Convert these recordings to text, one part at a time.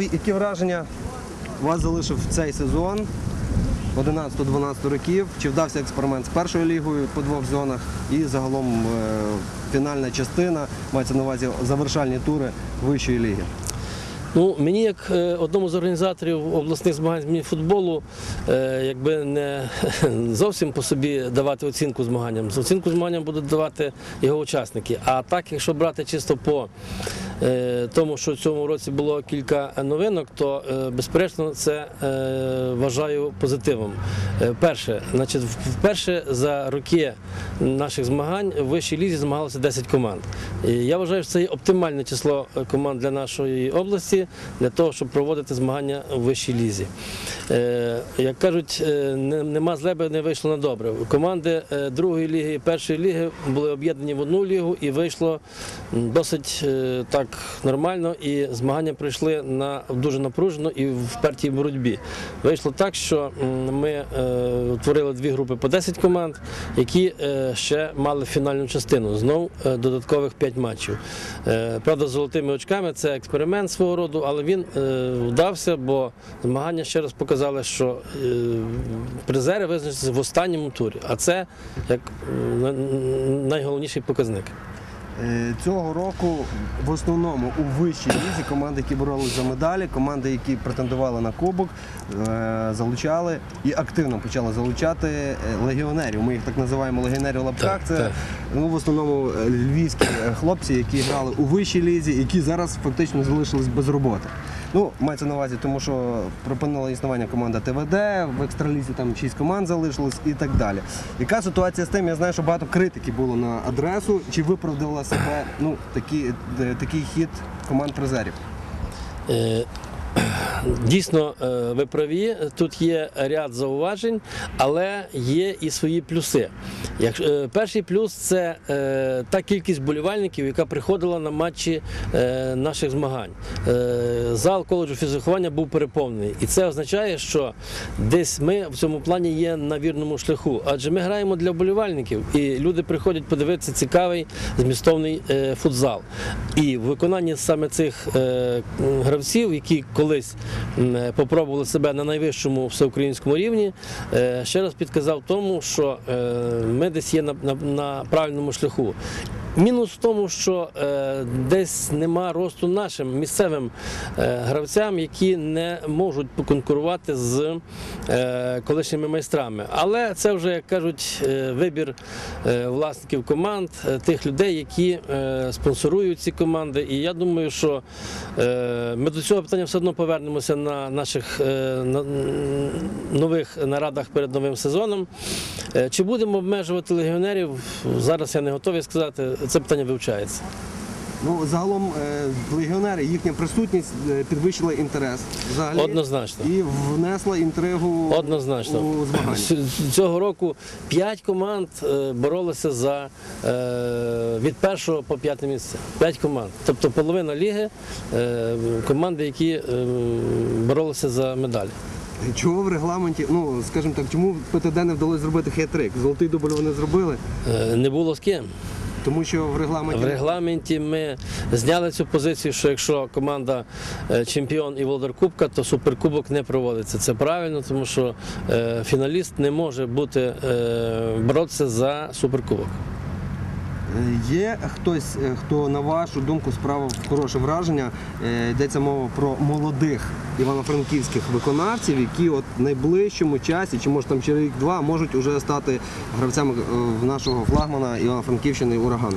Які враження вас залишив цей сезон 11-12 років? Чи вдався експеримент з першою лігою по двох зонах і загалом е, фінальна частина, мається на увазі завершальні тури вищої ліги? Ну, мені, як е, одному з організаторів обласних змагань з мініфутболу, е, якби не зовсім по собі давати оцінку змаганням. Оцінку змаганням будуть давати його учасники. А так, якщо брати чисто по е, тому, що в цьому році було кілька новинок, то безперечно це вважаю позитивом. Перше, значить, вперше за роки наших змагань в вищій лізі змагалося 10 команд. Я вважаю, що це є оптимальне число команд для нашої області для того, щоб проводити змагання в вищій лізі. Е, Як кажуть, е, не- нема злеби, не вийшло на добре. Команди е, другої ліги і першої ліги були об'єднані в одну лігу і вийшло досить так нормально. І змагання пройшли на дуже напружено і в впертій боротьбі. Вийшло так, що ми утворили дві групи по 10 команд, які ще мали фінальну частину. Знов додаткових 5 матчів. Правда, з золотими очками це експеримент свого роду, але він вдався, бо змагання ще раз показали, що е, призери визначаться в останньому турі. А це як найголовніший показник. Е, Цього року в основному у вищій лізі команди, які боролись за медалі, команди, які претендували на кубок, е, залучали і активно почали залучати легіонерів. Ми їх так називаємо легіонерів лапках. Це. Ну, в основному е, львівські е, хлопці, які грали у вищій лізі, які зараз фактично залишились без роботи. Ну, мається на увазі, тому що припинила існування команда ТВД, в екстралізі там 6 команд залишилось і так далі. Яка ситуація з тим? Я знаю, що багато критики було на адресу. Чи виправдала себе ну, такі, е, такий хід команд призерів? Дійсно, е, ви праві, тут є ряд зауважень, але є і свої плюси. Е, перший плюс це е, та кількість болівальників, яка приходила на матчі наших змагань. Зал коледжу фізиховання був переповнений. І це означає, що десь ми в цьому плані є на вірному шляху. Адже ми граємо для болівальників, і люди приходять подивитися цікавий змістовний футзал. І в виконанні саме цих гравців, які колись попробували себе на найвищому всеукраїнському рівні, е, ще раз підказав тому, що е, ми десь є на правильному шляху. Мінус в тому, що е, десь нема росту нашим місцевим е, гравцям, які не можуть поконкурувати з е, колишніми майстрами. Але це вже, як кажуть, е, вибір е, власників команд, е, тих людей, які е, спонсорують ці команди. І я думаю, що е, ми до цього питання все одно повернемося на наших е, на, нових нарадах перед новим сезоном. Е, Чи будемо обмежувати легіонерів? Зараз я не готовий сказати. Це питання вивчається. Ну, загалом е, легіонери, їхня присутність е, підвищила інтерес взагалі Однозначно. і внесла інтригу Однозначно. у змагання. Цього року п'ять команд е, боролися за від першого по п'яте місце. П'ять команд. Тобто половина ліги команди, які боролися за медалі. Чого в регламенті, ну скажімо так, чому в ПТД не вдалося зробити хет-трик? Золотий дубль вони зробили, Не було з ким. Тому що в регламенті В регламенті ми зняли цю позицію, що якщо команда е, чемпіон і володар Кубка, то суперкубок не проводиться. Це правильно, тому що е, фіналіст не може бути е, боротися за суперкубок. Є хтось, е, хто на вашу думку справив хороше враження. Е, Йдеться мова про молодих івано-франківських виконавців, які от в найближчому часі, чи може там через рік-два, можуть уже стати гравцями е, нашого флагмана Івано-Франківщини урагану.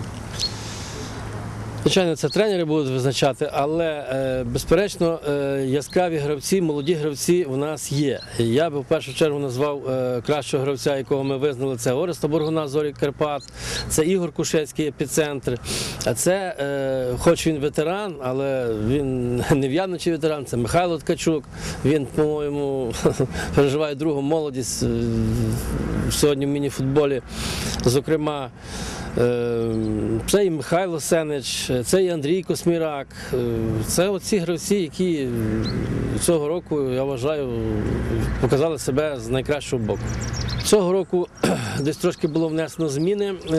Звичайно, це тренери будуть визначати, але е, безперечно е, яскраві гравці, молоді гравці в нас є. Я би в першу чергу назвав е, кращого гравця, якого ми визнали. Це Ореста Бургуна, Зорі Карпат, це Ігор Кушецький, епіцентр. А це, хоч він ветеран, але він не в'яночий ветеран, це Михайло Ткачук. Він, по-моєму, переживає другу молодість сьогодні в мініфутболі. Зокрема, Це і Михайло Сенич, це і Андрій Космірак. Е, Це оці гравці, які цього року, я вважаю, показали себе з найкращого боку. Цього року десь трошки було внесено зміни. Е,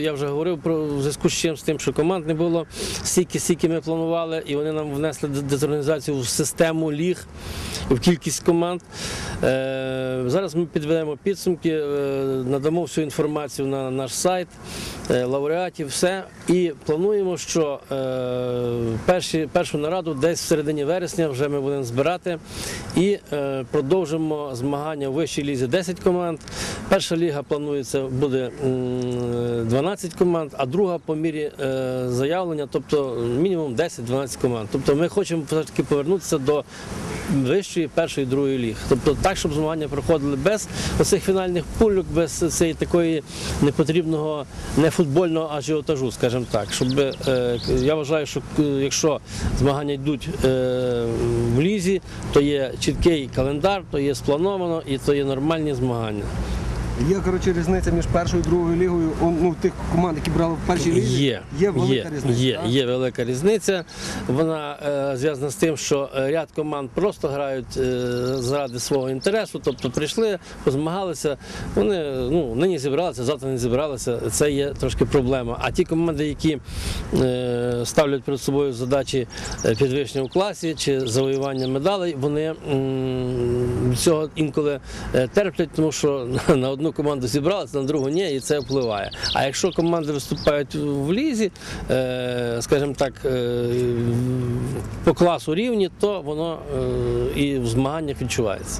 Я вже говорив про в зв'язку з чим з тим, що команд не було стільки, стільки ми планували, і вони нам внесли де- дезорганізацію в систему ліг, в кількість команд. Е, Зараз ми підведемо підсумки, е, надамо всю інформацію на наш сайт, лауреатів, все. І плануємо, що перші, першу нараду десь в середині вересня вже ми будемо збирати і продовжимо змагання у вищій лізі 10 команд. Перша ліга планується буде м, 12 команд, а друга по мірі е, заявлення, тобто мінімум 10-12 команд. Тобто ми хочемо все-таки повернутися до вищої першої другої ліг. Тобто так, щоб змагання проходили без оцих фінальних пульок, без цієї такої непотрібного нефутбольного ажіотажу, скажімо так. Щоб е, я вважаю, що е, якщо змагання йдуть е, в лізі, то є чіткий календар, то є сплановано і то є нормальні змагання. Є коротше різниця між першою і другою лігою. Ну, тих команд, які брали в першій лізі, Є, є велика є, різниця. є, так? є велика різниця. Вона е, зв'язана з тим, що ряд команд просто грають е, заради свого інтересу, тобто прийшли, позмагалися. Вони ну, нині зібралися, завтра не зібралися. Це є трошки проблема. А ті команди, які е, ставлять перед собою задачі е, підвищення у класі чи завоювання медалей, вони м, цього інколи е, терплять, тому що на одну команду зібралися, на другу ні, і це впливає. А якщо команди виступають в лізі, е, скажімо так, е, по класу рівні, то воно е, і в змаганнях відчувається.